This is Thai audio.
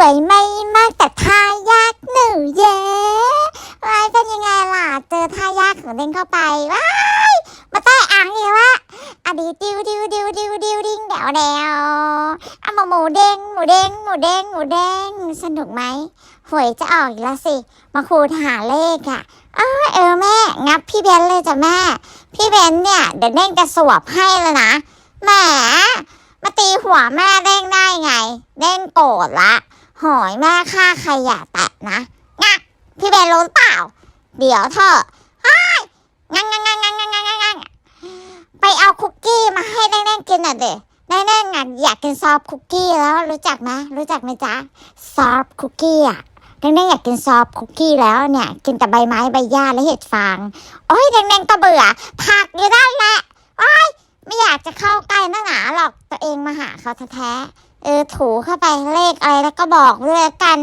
วยไม่มากแต่ท่ายากหนูเย้วายเป็นยังไงล่ะ เจอท่ายากของเด้งเข้าไปว้ายมาแต้อ่างอีกละอะดีดิวดิวดิวดิวดิวดิ้งเดวเดวอะหมูหมูเด้งหมูเด้งหมูเด้งหมูเด้งสนุกไหมหวยจะออกอีกแล้วสิ มาคูณหาเลขอะอ้าเออแม่ งับพี่เบนเลยจ้ะแม่ พี่เบนเนี่ยเดี๋ยวเด้งจะสวบให้เลยนะแหมมาตีหัวแม่เด้งได้ไง เด้งโกรธละ หอยแม่ฆ่าใครอย่าแตะนะงะพี่เบนรู้เปล่า เดี๋ยวเธอไอ้งังงังงังงังงังงังงังไปเอาคุกกี้มาให้แน่นๆกินหน่อยดิแน่นงันอยากกินซอฟคุกกี้แล้วรู้จักไหมรู้จักไหมจ๊ะซอฟคุกกี้อะแนงๆอยากกินซอฟคุกกี้แล้วเนี่ยกินแต่ใบไม้ใบหญ้าและเห็ดฟางโอ้ยแดงๆก็เบื่อผักอยู่ด้านแหละโอ้ยไม่อยากจะเข้าใกล้น้าหนาหรอกตัวเองมาหาเขาแท้ เออถูเข้าไปเลขอะไรแล้วก็บอกด้วยกัน